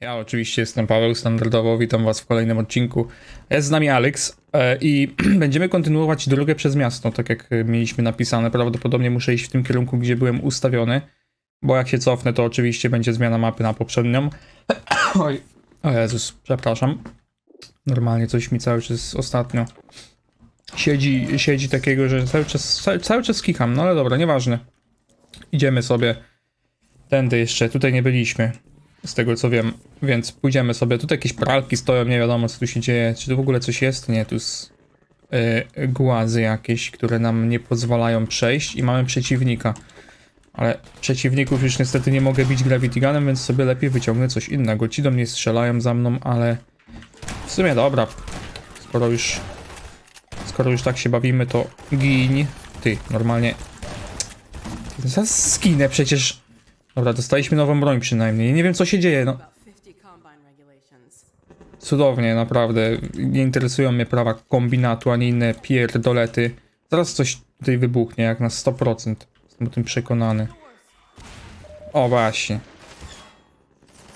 Ja oczywiście jestem Paweł, standardowo witam was w kolejnym odcinku. Jest z nami Alex e, i będziemy kontynuować drogę przez miasto, tak jak mieliśmy napisane. Prawdopodobnie muszę iść w tym kierunku, gdzie byłem ustawiony, bo jak się cofnę, to oczywiście będzie zmiana mapy na poprzednią. Oj, o Jezus, przepraszam. Normalnie coś mi cały czas ostatnio siedzi, siedzi takiego, że cały czas, cały czas kicham, no ale dobra, nieważne. Idziemy sobie tędy jeszcze, tutaj nie byliśmy z tego co wiem, więc pójdziemy sobie. Tutaj jakieś pralki stoją, nie wiadomo co tu się dzieje. Czy tu w ogóle coś jest? Nie, tu jest yy, głazy jakieś, które nam nie pozwalają przejść i mamy przeciwnika. Ale przeciwników już niestety nie mogę bić Gravity Gunem, więc sobie lepiej wyciągnę coś innego. Ci do mnie strzelają za mną, ale w sumie dobra. Skoro już skoro już tak się bawimy, to gin. Ty, normalnie Zaraz skinę przecież. Dobra, dostaliśmy nową broń przynajmniej. Nie wiem co się dzieje, no. about 50 combine regulations. Cudownie, naprawdę. Nie interesują mnie prawa kombinatu, ani inne pierdolety. Zaraz coś tutaj wybuchnie, jak na 100%. Jestem o tym przekonany. O, właśnie.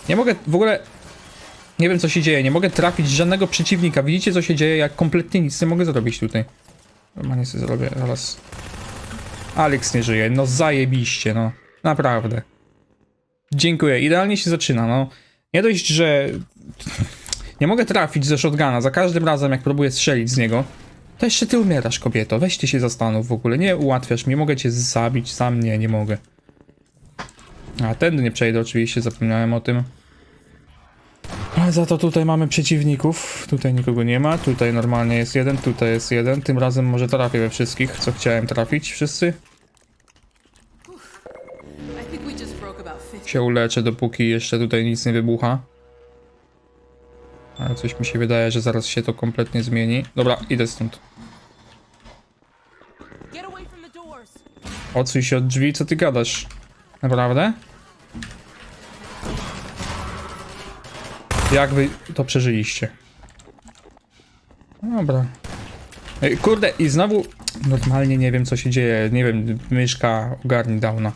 Nie mogę w ogóle... Nie wiem co się dzieje, nie mogę trafić żadnego przeciwnika. Widzicie co się dzieje? Jak kompletnie nic nie mogę zrobić tutaj. Normalnie sobie zrobię zaraz. Alex nie żyje, no zajebiście, no. Naprawdę. Dziękuję, idealnie się zaczyna, no. Nie dość, że nie mogę trafić ze shotguna za każdym razem, jak próbuję strzelić z niego. To jeszcze ty umierasz, kobieto. Weź ty się zastanów w ogóle. Nie ułatwiasz mi, mogę cię zabić, sam nie, nie mogę. A tędy nie przejdę, oczywiście, zapomniałem o tym. Ale za to tutaj mamy przeciwników. Tutaj nikogo nie ma. Tutaj normalnie jest jeden, tutaj jest jeden. Tym razem może trafię we wszystkich, co chciałem trafić. Wszyscy się uleczę, dopóki jeszcze tutaj nic nie wybucha. Ale coś mi się wydaje, że zaraz się to kompletnie zmieni. Dobra, idę stąd. Odsuń się od drzwi, co ty gadasz? Naprawdę? Jak wy to przeżyliście? Dobra. Ej, Kurde, i znowu normalnie nie wiem co się dzieje. Nie wiem, myszka ogarni downa.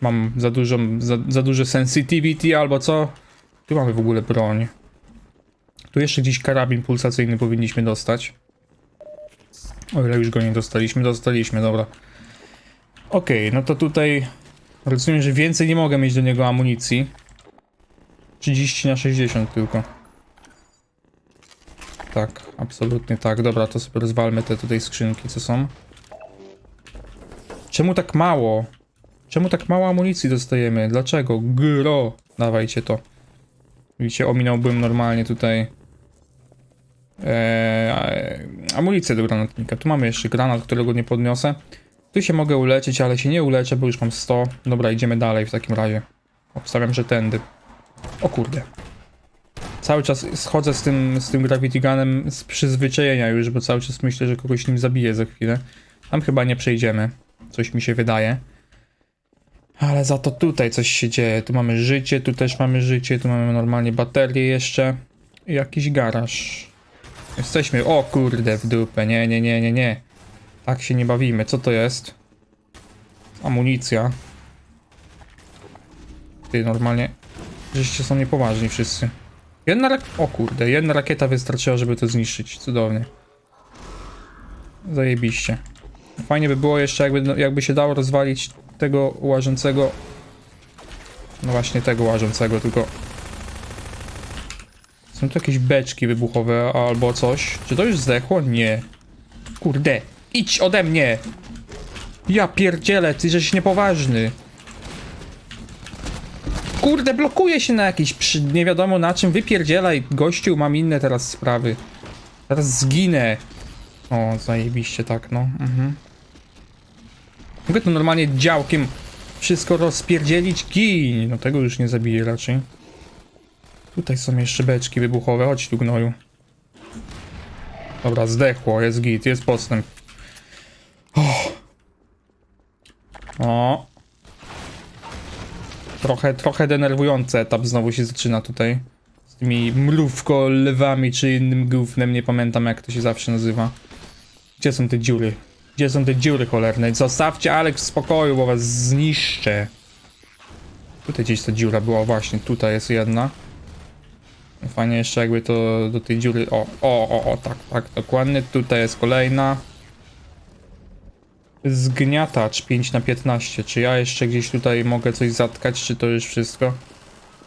Mam za dużą, za, za duże sensitivity albo co? Tu mamy w ogóle broń. Tu jeszcze gdzieś karabin pulsacyjny powinniśmy dostać. O ile już go nie dostaliśmy, dostaliśmy, dobra. Okej, no to tutaj rozumiem, że więcej nie mogę mieć do niego amunicji. 30 na 60 tylko. Tak, absolutnie tak. Dobra, to sobie rozwalmy te tutaj skrzynki, co są. Czemu tak mało? Czemu tak mało amunicji dostajemy? Dlaczego? Gro! Dawajcie to. Widzicie, ominąłbym normalnie tutaj eee, amunicję do granatnika. Tu mamy jeszcze granat, którego nie podniosę. Tu się mogę uleczyć, ale się nie uleczę, bo już mam 100. Dobra, idziemy dalej w takim razie. Obstawiam, że tędy. O kurde. Cały czas schodzę z tym, z tym Gravity Gunem z przyzwyczajenia już, bo cały czas myślę, że kogoś nim zabiję za chwilę. Tam chyba nie przejdziemy. Coś mi się wydaje. Ale za to tutaj coś się dzieje. Tu mamy życie, tu też mamy życie, tu mamy normalnie baterię jeszcze. I jakiś garaż. Jesteśmy. O kurde, w dupę. Nie, nie, nie, nie, nie. Tak się nie bawimy. Co to jest? Amunicja. Ty normalnie. Żeście są niepoważni wszyscy. Jedna rak... O kurde, jedna rakieta wystarczyła, żeby to zniszczyć. Cudownie. Zajebiście. Fajnie by było jeszcze, jakby, no, jakby się dało rozwalić tego łażącego. No właśnie tego łażącego, tylko. Są tu jakieś beczki wybuchowe albo coś. Czy to już zdechło? Nie. Kurde. Idź ode mnie! Ja pierdzielę, ty żeś niepoważny. Kurde, blokuje się na jakiś przy... nie wiadomo na czym. Wypierdzielaj, gościu, mam inne teraz sprawy. Teraz zginę. O, zajebiście tak, no. Mhm. Mogę tu normalnie działkiem wszystko rozpierdzielić? Gin! No tego już nie zabiję raczej. Tutaj są jeszcze beczki wybuchowe, chodź tu gnoju. Dobra, zdechło, jest git, jest postęp. O. Trochę, trochę denerwujący etap znowu się zaczyna tutaj. Z tymi mrówko lewami czy innym gównem, nie pamiętam jak to się zawsze nazywa. Gdzie są te dziury? Gdzie są te dziury cholerne? Zostawcie Alex w spokoju, bo was zniszczę. Tutaj gdzieś ta dziura była, właśnie, tutaj jest jedna. Fajnie jeszcze jakby to do tej dziury... O, o, o, o, tak, tak, dokładnie. Tutaj jest kolejna. Zgniatacz 5 na 15 Czy ja jeszcze gdzieś tutaj mogę coś zatkać, czy to już wszystko?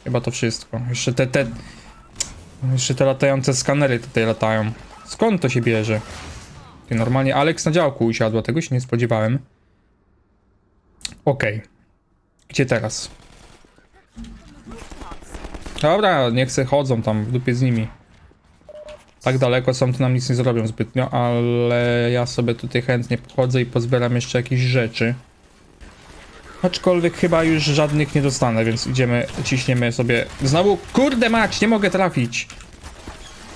Chyba to wszystko. Jeszcze te, te... Jeszcze te latające skanery tutaj latają. Skąd to się bierze? Ty, normalnie Alex na działku usiadła, tego się nie spodziewałem. Okej. Gdzie teraz? Dobra, niech se chodzą tam, w dupie z nimi. Tak daleko są, to nam nic nie zrobią zbytnio, ale ja sobie tutaj chętnie pochodzę i pozbieram jeszcze jakieś rzeczy. Aczkolwiek chyba już żadnych nie dostanę, więc idziemy, ciśniemy sobie. Znowu, kurde mać, nie mogę trafić.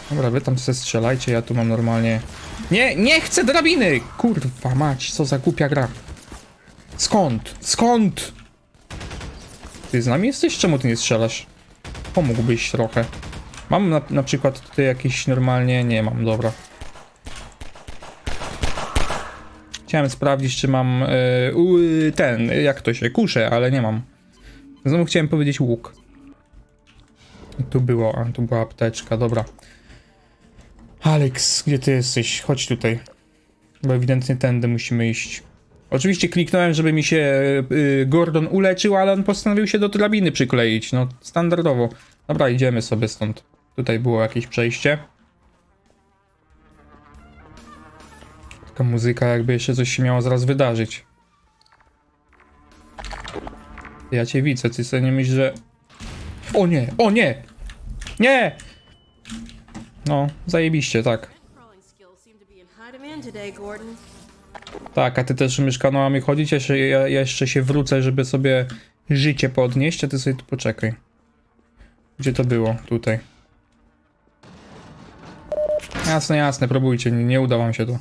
Dobra, wy tam se strzelajcie, ja tu mam normalnie... Nie, nie chcę drabiny! Kurwa mać, co za głupia gra. Skąd? Skąd? Ty z nami jesteś? Czemu ty nie strzelasz? Pomógłbyś trochę. Mam na, na przykład tutaj jakieś normalnie... Nie mam, dobra. Chciałem sprawdzić, czy mam u, ten, jak to się, kuszę, ale nie mam. Znowu chciałem powiedzieć łuk. Tu było, a tu była apteczka, dobra. Alex, gdzie ty jesteś? Chodź tutaj. Bo ewidentnie tędy musimy iść. Oczywiście kliknąłem, żeby mi się y, Gordon uleczył, ale on postanowił się do drabiny przykleić. No, standardowo. Dobra, idziemy sobie stąd. Tutaj było jakieś przejście. Taka muzyka, jakby jeszcze coś się miało zaraz wydarzyć. Ja cię widzę, ty sobie nie myślisz, że... O nie, o nie! Nie! No, zajebiście, tak. Tak, a ty też umiesz kanałami chodzić, ja, się, ja, ja jeszcze się wrócę, żeby sobie życie podnieść, a ty sobie tu poczekaj. Gdzie to było? Tutaj. Jasne, jasne, próbujcie, nie, nie uda wam się to.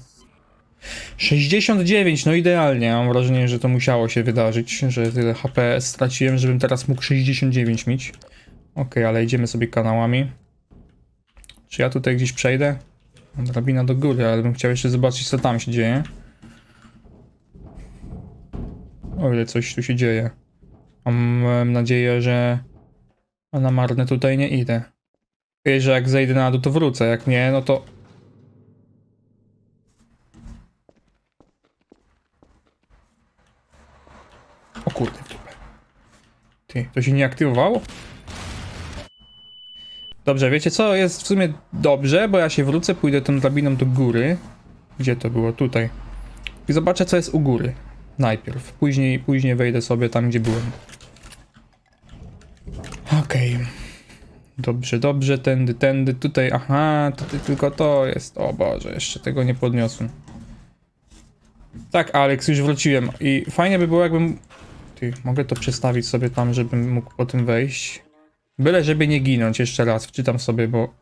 69, no idealnie, mam wrażenie, że to musiało się wydarzyć, że tyle HP straciłem, żebym teraz mógł 69 mieć. Okej, ale idziemy sobie kanałami. Czy ja tutaj gdzieś przejdę? Drabina do góry, ale bym chciał jeszcze zobaczyć, co tam się dzieje. O ile coś tu się dzieje. Mam nadzieję, że na marne tutaj nie idę. Czuję, że jak zejdę na dół, to wrócę. Jak nie, no to... O kurde, w dupę. Ty, to się nie aktywowało? Dobrze, wiecie co? Jest w sumie dobrze, bo ja się wrócę, pójdę tą drabiną do góry. Gdzie to było? Tutaj. I zobaczę, co jest u góry. Najpierw. Później, później wejdę sobie tam, gdzie byłem. Okej. Dobrze, dobrze, tędy, tędy, tutaj, aha, tutaj tylko to jest. O Boże, jeszcze tego nie podniosłem. Tak, Alex, już wróciłem i fajnie by było, jakbym... Ty, mogę to przestawić sobie tam, żebym mógł po tym wejść. Byle, żeby nie ginąć jeszcze raz, wczytam sobie, bo...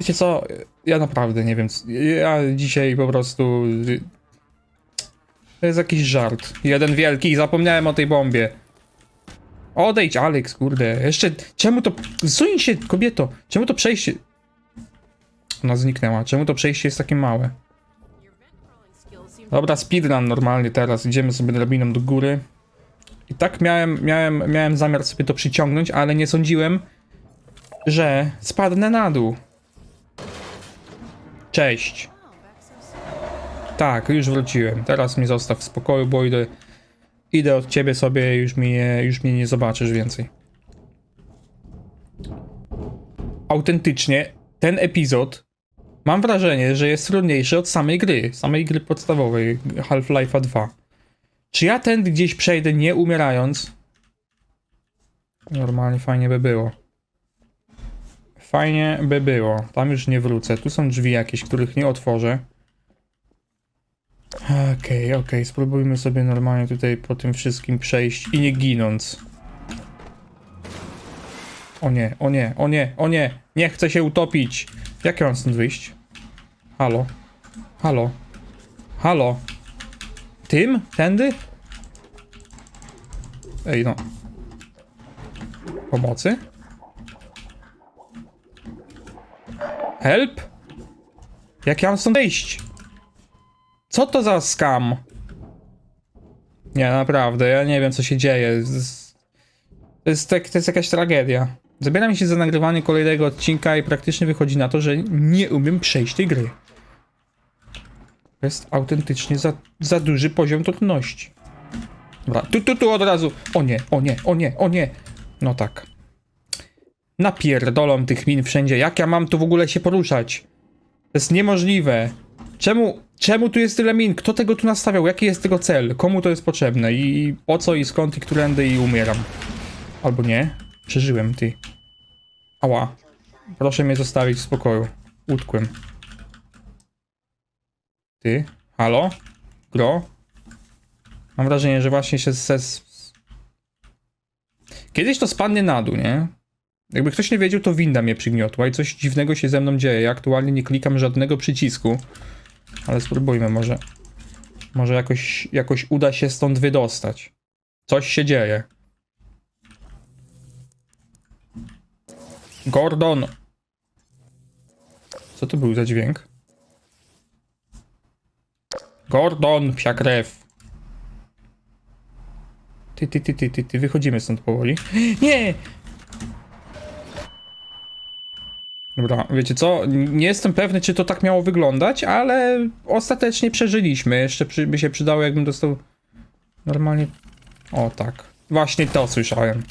Wiecie co, ja naprawdę nie wiem, ja dzisiaj po prostu... To jest jakiś żart. Jeden wielki, zapomniałem o tej bombie. Odejdź, Alex, kurde. Jeszcze, czemu to... Zuń się, kobieto. Czemu to przejście... Ona zniknęła. Czemu to przejście jest takie małe? Dobra, speedrun normalnie teraz. Idziemy sobie drabiną do góry. I tak miałem, miałem, miałem zamiar sobie to przyciągnąć, ale nie sądziłem, że spadnę na dół. Cześć. Tak, już wróciłem. Teraz mnie zostaw w spokoju, bo idę, idę od ciebie sobie, już mnie, już mnie nie zobaczysz więcej. Autentycznie, ten epizod mam wrażenie, że jest trudniejszy od samej gry, samej gry podstawowej Half-Life'a 2. Czy ja ten gdzieś przejdę nie umierając? Normalnie fajnie by było. Fajnie by było. Tam już nie wrócę. Tu są drzwi jakieś, których nie otworzę. Okej, okej, spróbujmy sobie normalnie tutaj po tym wszystkim przejść i nie ginąc. O nie, o nie, o nie, o nie, nie chcę się utopić. Jak ja mam stąd wyjść? Halo? Halo? Halo? Tym? Tędy? Ej no. Pomocy? Help? Jak ja mam stąd wyjść? Co to za skam? Nie, naprawdę, ja nie wiem co się dzieje. To jest, tak, to jest jakaś tragedia. Zabieram się za nagrywanie kolejnego odcinka i praktycznie wychodzi na to, że nie umiem przejść tej gry. To jest autentycznie za, za duży poziom trudności. Dobra, tu, tu, tu od razu. O nie, o nie, o nie, o nie. No tak. Napierdolą tych min wszędzie. Jak ja mam tu w ogóle się poruszać? To jest niemożliwe. Czemu, czemu tu jest tyle min? Kto tego tu nastawiał? Jaki jest tego cel? Komu to jest potrzebne? I po co, i skąd, i którędy, i umieram. Albo nie. Przeżyłem, ty. Ała. Proszę mnie zostawić w spokoju. Utkłem. Ty? Halo? Gro? Mam wrażenie, że właśnie się se... Kiedyś to spadnie na dół, nie? Jakby ktoś nie wiedział, to winda mnie przygniotła i coś dziwnego się ze mną dzieje. Ja aktualnie nie klikam żadnego przycisku. Ale spróbujmy, może... Może jakoś, jakoś uda się stąd wydostać. Coś się dzieje. Gordon! Co to był za dźwięk? Gordon, psia krew. Ty, ty, ty, ty, ty, ty, wychodzimy stąd powoli. Nie! Dobra, wiecie co? Nie jestem pewny, czy to tak miało wyglądać, ale ostatecznie przeżyliśmy. Jeszcze przy, by się przydało, jakbym dostał normalnie. O tak. Właśnie to słyszałem.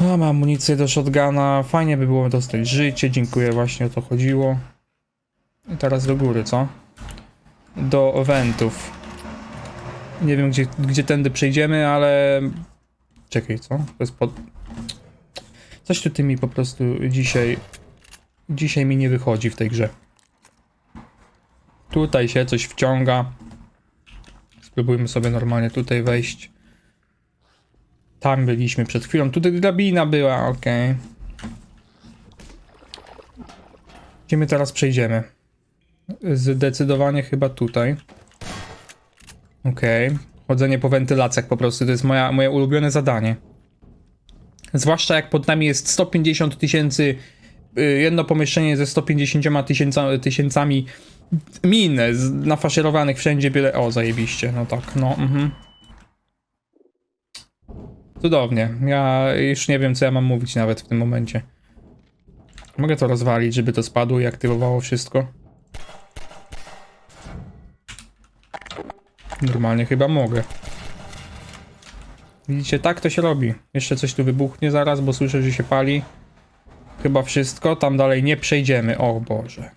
O, mam amunicję do shotguna. Fajnie by było dostać życie. Dziękuję, właśnie o to chodziło. I teraz do góry, co? Do wentów. Nie wiem, gdzie, gdzie tędy przejdziemy, ale... Czekaj, co? To jest pod... Coś tu mi po prostu dzisiaj... Dzisiaj mi nie wychodzi w tej grze. Tutaj się coś wciąga. Spróbujmy sobie normalnie tutaj wejść. Tam byliśmy przed chwilą. Tutaj drabina była, okej. Gdzie my teraz przejdziemy? Zdecydowanie chyba tutaj. Okej. Chodzenie po wentylacjach po prostu to jest moja, moje ulubione zadanie. Zwłaszcza jak pod nami jest 150 tysięcy, y, jedno pomieszczenie ze 150 tysiąca, tysięcami min nafaszerowanych wszędzie byle... O, zajebiście, no tak, no, mhm. Cudownie. Ja już nie wiem, co ja mam mówić nawet w tym momencie. Mogę to rozwalić, żeby to spadło i aktywowało wszystko. Normalnie chyba mogę. Widzicie, tak to się robi. Jeszcze coś tu wybuchnie zaraz, bo słyszę, że się pali. Chyba wszystko. Tam dalej nie przejdziemy. O Boże.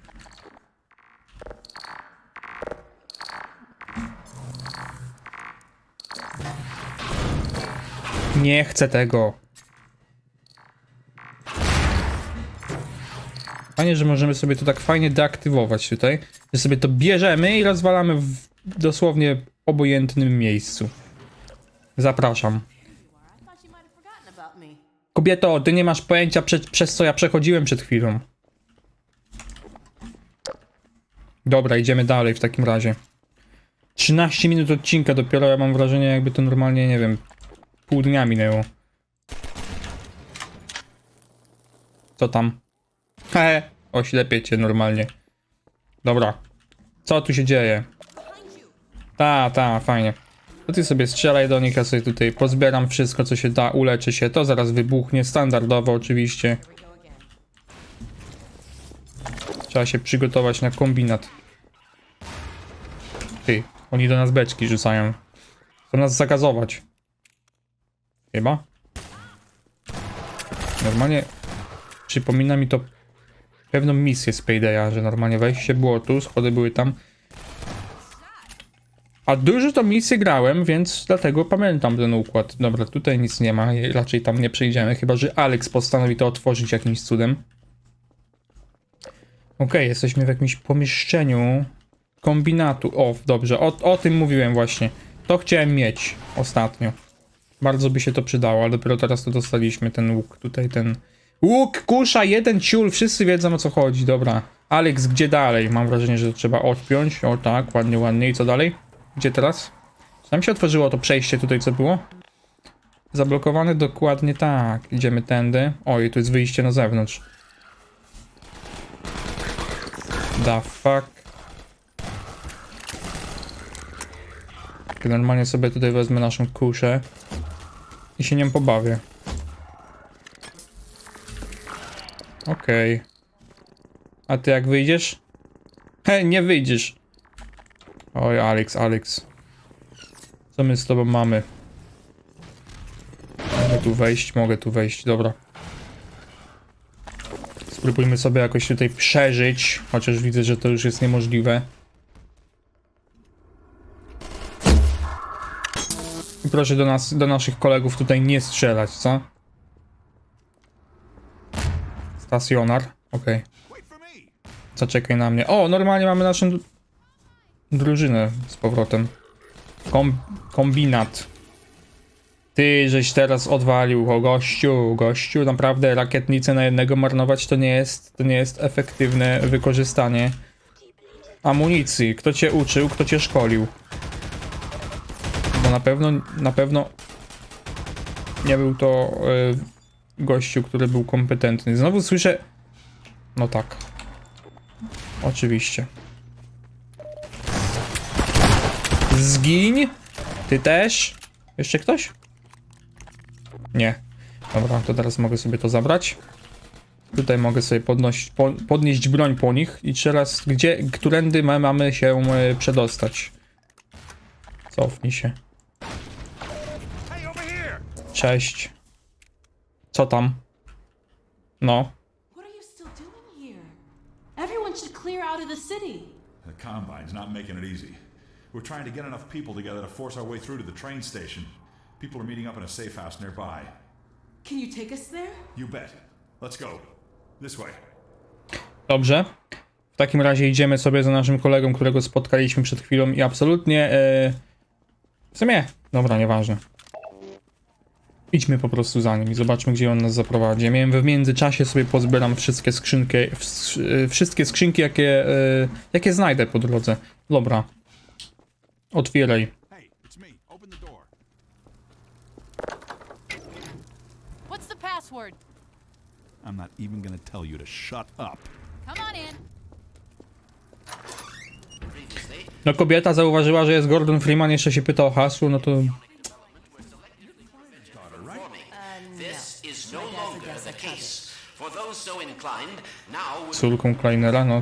Nie chcę tego. Fajnie, że możemy sobie to tak fajnie deaktywować tutaj. Że sobie to bierzemy i rozwalamy w dosłownie obojętnym miejscu. Zapraszam. Kobieto, ty nie masz pojęcia przez co ja przechodziłem przed chwilą. Dobra, idziemy dalej w takim razie. 13 minut odcinka dopiero, ja mam wrażenie jakby to normalnie, nie wiem, pół dnia minęło. Co tam? He, oślepię cię normalnie. Dobra. Co tu się dzieje? Ta, ta, fajnie. To ty sobie strzelaj do nich, ja sobie tutaj pozbieram wszystko, co się da, uleczę się. To zaraz wybuchnie, standardowo oczywiście. Trzeba się przygotować na kombinat. Ty, oni do nas beczki rzucają. Chcą nas zagazować. Chyba? Normalnie przypomina mi to pewną misję z Paydaya, że normalnie wejście było tu, schody były tam. A dużo to misję grałem, więc dlatego pamiętam ten układ. Dobra, tutaj nic nie ma, raczej tam nie przejdziemy, chyba że Alex postanowi to otworzyć jakimś cudem. Okej, jesteśmy w jakimś pomieszczeniu kombinatu. O, dobrze, o, o tym mówiłem właśnie. To chciałem mieć ostatnio. Bardzo by się to przydało, ale dopiero teraz to dostaliśmy, ten łuk, tutaj ten... Łuk, kusza, jeden ciul, wszyscy wiedzą o co chodzi, dobra. Alex, gdzie dalej? Mam wrażenie, że to trzeba odpiąć. O tak, ładnie, ładnie. I co dalej? Gdzie teraz? Czy Tam się otworzyło to przejście tutaj, co było? Zablokowane dokładnie tak. Idziemy tędy. Oj, tu jest wyjście na zewnątrz. The fuck? Normalnie sobie tutaj wezmę naszą kuszę. i się nią pobawię. Okej. A ty jak wyjdziesz? He, nie wyjdziesz. Oj, Alex, Alex. Co my z tobą mamy? Mogę tu wejść, mogę tu wejść, dobra. Spróbujmy sobie jakoś tutaj przeżyć, chociaż widzę, że to już jest niemożliwe. I proszę do nas, do naszych kolegów tutaj nie strzelać, co? Stacjonar, okej. Zaczekaj na mnie. O, normalnie mamy naszą drużynę z powrotem. Kom kombinat. Ty, żeś teraz odwalił, o gościu, gościu, naprawdę rakietnicę na jednego marnować to nie jest, to nie jest efektywne wykorzystanie amunicji. Kto cię uczył, kto cię szkolił? Bo na pewno, na pewno nie był to y, gościu, który był kompetentny. Znowu słyszę... No tak. Oczywiście. Zgiń! Ty też? Jeszcze ktoś? Nie. Dobra, to teraz mogę sobie to zabrać. Tutaj mogę sobie podnosić, po, podnieść broń po nich i teraz gdzie, którędy my mamy się e, przedostać? Cofnij się. Cześć. Co tam? No. The Combine's not making it easy. We're trying to get enough people together to force our way through to the train station. People are meeting up in a safe house nearby. Can you take us there? You bet. Let's go. This way. Dobrze. W takim razie idziemy sobie za naszym kolegą, którego spotkaliśmy przed chwilą i absolutnie. E... W sumie. Dobra, nieważne. Idźmy po prostu za nim i zobaczmy, gdzie on nas zaprowadzi. Miałem w międzyczasie sobie pozbieram wszystkie skrzynki, e, wszystkie skrzynki, jakie, e... jakie znajdę po drodze. Dobra. Otwieraj. What's the password? I'm not even gonna tell you to shut up. Come on in. No kobieta zauważyła, że jest Gordon Freeman, jeszcze się pyta o hasło, no to no córką Kleinera, no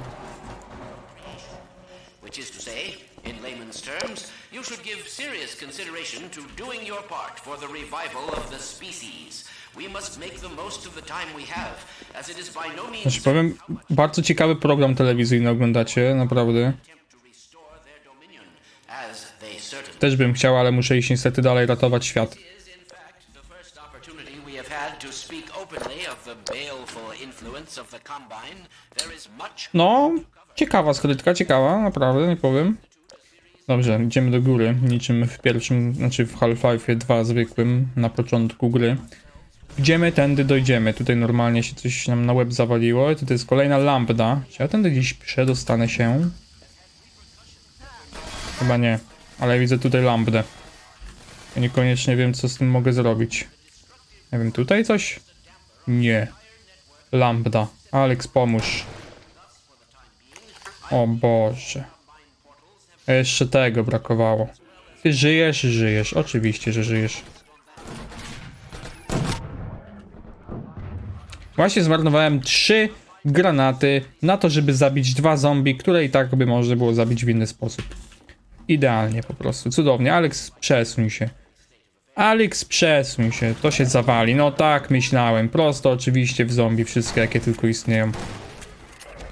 which is to say, in layman's terms, you should give serious consideration to doing your part for the revival of the species. We must make the most of the time we have, as it is by no means Znaczy powiem, bardzo ciekawy program telewizyjny oglądacie, naprawdę. Też bym chciał, ale muszę iść niestety dalej ratować świat. No, ciekawa skrytka, ciekawa, naprawdę, nie powiem. Dobrze, idziemy do góry, niczym w pierwszym, znaczy w Half-Life 2 zwykłym, na początku gry. Gdzie my tędy dojdziemy? Tutaj normalnie się coś nam na łeb zawaliło, to jest kolejna lambda. Czy ja tędy gdzieś przedostanę się? Chyba nie, ale widzę tutaj lambdę. Ja niekoniecznie wiem, co z tym mogę zrobić. Nie wiem, tutaj coś? Nie. Lambda. Alex, pomóż. O Boże. A Jeszcze tego brakowało. Ty żyjesz, żyjesz. Oczywiście, że żyjesz. Właśnie zmarnowałem trzy granaty na to, żeby zabić dwa zombie, które i tak by można było zabić w inny sposób. Idealnie po prostu. Cudownie. Alex, przesuń się. Alex, przesuń się. To się zawali. No tak, myślałem. Prosto oczywiście w zombie wszystkie, jakie tylko istnieją.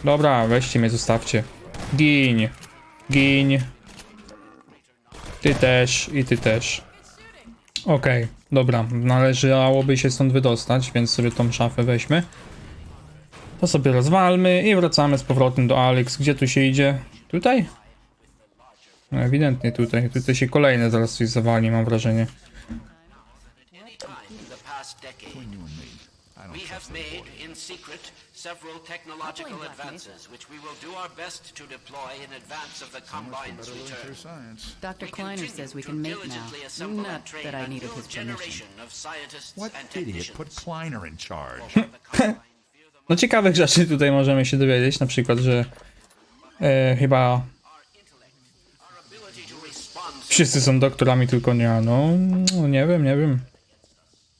Dobra, weźcie mnie, zostawcie. Gin. Gin. Ty też i ty też. Okej, dobra. Należałoby się stąd wydostać, więc sobie tą szafę weźmy. To sobie rozwalmy i wracamy z powrotem do Alex. Gdzie tu się idzie? Tutaj? No, ewidentnie tutaj. Tutaj się kolejne zaraz coś zawali, mam wrażenie. secret, several technological advances, which we will do our best to deploy in advance of the Combine's return. Dr. We Kleiner says we can diligently now. Not that I needed his permission. What and idiot put Kleiner in charge? No ciekawych rzeczy tutaj możemy się dowiedzieć, na przykład, że e, chyba wszyscy są doktorami, tylko nie, no, no nie wiem, nie wiem.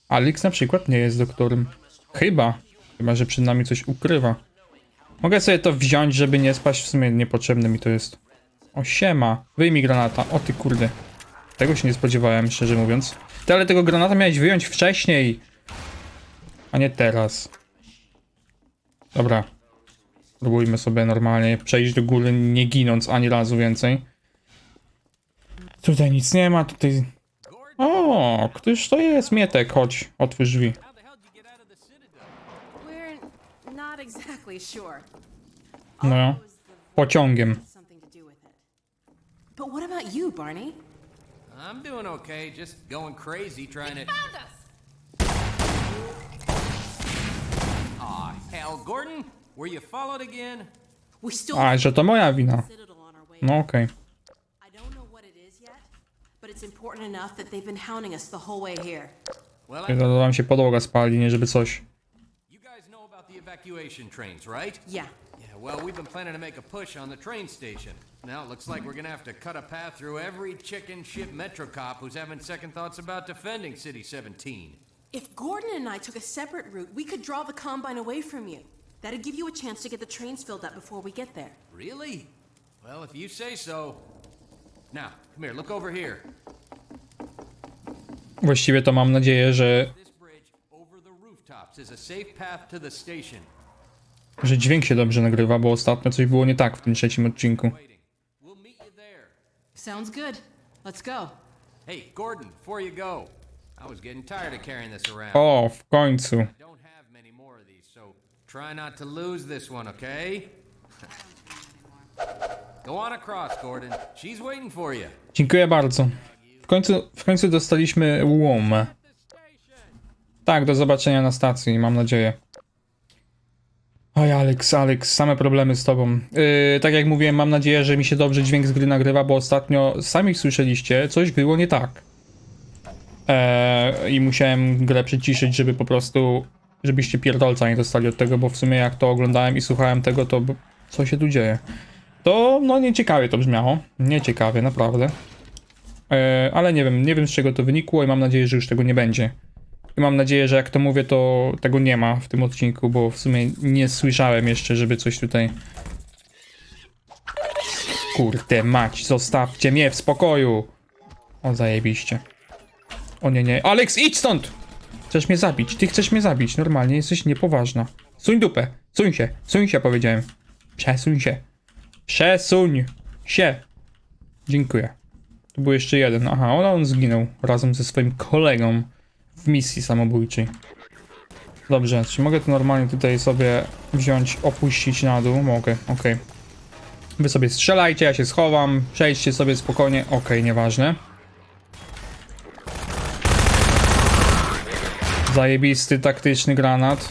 Alex na przykład nie jest doktorem. Chyba. Chyba, że przed nami coś ukrywa. Mogę sobie to wziąć, żeby nie spaść. W sumie niepotrzebne mi to jest. O, siema. Wyjmij granata. O ty kurde. Tego się nie spodziewałem, szczerze mówiąc. Ty, ale tego granata miałeś wyjąć wcześniej. A nie teraz. Dobra. Spróbujmy sobie normalnie przejść do góry, nie ginąc ani razu więcej. Tutaj nic nie ma, tutaj... O, któż to jest? Mietek, chodź, otwórz drzwi. We're not exactly sure. No, pociągiem. But what about you, Barney? I'm doing okay, just going crazy trying to. Found us! Aw, hell, Gordon, were you followed again? We still A, że to moja wina. No okej. I don't know what it is yet, but it's important enough that they've been hounding us the whole way here. Well, I, Okay. wam się podłoga spali, nie żeby coś. The evacuation trains, right? Yeah. Yeah, well, we've been planning to make a push on the train station. Now it looks like we're gonna have to cut a path through every chicken shit metro cop who's having second thoughts about defending City 17. If Gordon and I took a separate route, we could draw the Combine away from you. That'd give you a chance to get the trains filled up before we get there. Really? Well, if you say so. Now, come here, look over here. Właściwie to mam nadzieję, że, że dźwięk się dobrze nagrywa, bo ostatnio coś było nie tak w tym trzecim odcinku. Sounds good. Let's go. Hey, Gordon, before you go, I was getting tired of carrying this around. O, w końcu. Don't have many more of these, so try not to lose this one, okay? Go on across, Gordon. She's waiting for you. Dziękuję bardzo. W końcu, w końcu dostaliśmy łom. Tak, do zobaczenia na stacji, mam nadzieję. Oj, Alex, Alex, same problemy z tobą. Yy, tak jak mówiłem, mam nadzieję, że mi się dobrze dźwięk z gry nagrywa, bo ostatnio, sami słyszeliście, coś było nie tak. Eee, I musiałem grę przyciszyć, żeby po prostu, żebyście pierdolca nie dostali od tego, bo w sumie jak to oglądałem i słuchałem tego, to co się tu dzieje? To, no, nieciekawie to brzmiało. Nieciekawie, naprawdę. E, ale nie wiem, nie wiem z czego to wynikło i mam nadzieję, że już tego nie będzie. I mam nadzieję, że jak to mówię, to tego nie ma w tym odcinku, bo w sumie nie słyszałem jeszcze, żeby coś tutaj... Kurde mać, zostawcie mnie w spokoju! O, zajebiście. O nie, nie. Alex, idź stąd! Chcesz mnie zabić, ty chcesz mnie zabić, normalnie jesteś niepoważna. Suń dupę, suń się, suń się powiedziałem. Przesuń się. Przesuń się. Dziękuję. Tu był jeszcze jeden. Aha, on, on zginął razem ze swoim kolegą w misji samobójczej. Dobrze, czy mogę to normalnie tutaj sobie wziąć, opuścić na dół? Mogę, okej. Wy sobie strzelajcie, ja się schowam, przejdźcie sobie spokojnie, okej, nieważne. Zajebisty taktyczny granat.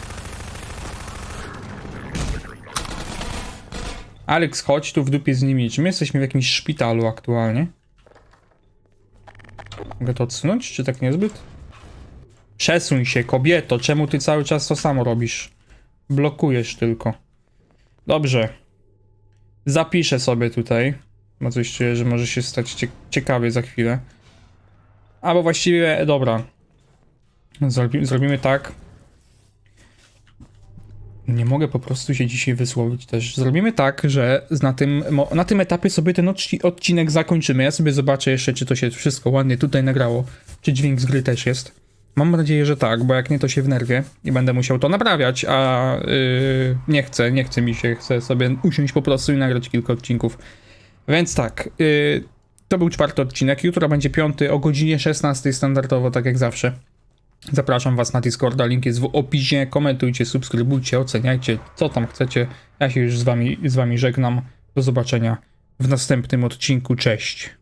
Alex, chodź tu w dupie z nimi. Czy my jesteśmy w jakimś szpitalu aktualnie? Mogę to odsunąć, czy tak niezbyt? Przesuń się, kobieto. Czemu ty cały czas to samo robisz? Blokujesz tylko. Dobrze. Zapiszę sobie tutaj. Bo coś czuję, że może się stać cie ciekawie za chwilę. Albo właściwie, dobra. Zrobi zrobimy tak. Nie mogę po prostu się dzisiaj wysłowić też. Zrobimy tak, że na tym, na tym etapie sobie ten odci- odcinek zakończymy. Ja sobie zobaczę jeszcze, czy to się wszystko ładnie tutaj nagrało. Czy dźwięk z gry też jest. Mam nadzieję, że tak, bo jak nie, to się wnerwię i będę musiał to naprawiać, a yy, nie chcę, nie chce mi się, chcę sobie usiąść po prostu i nagrać kilka odcinków. Więc tak, yy, to był czwarty odcinek, jutro będzie piąty o godzinie 16 standardowo, tak jak zawsze. Zapraszam Was na Discorda, link jest w opisie. Komentujcie, subskrybujcie, oceniajcie, co tam chcecie. Ja się już z Wami, z wami żegnam. Do zobaczenia w następnym odcinku. Cześć.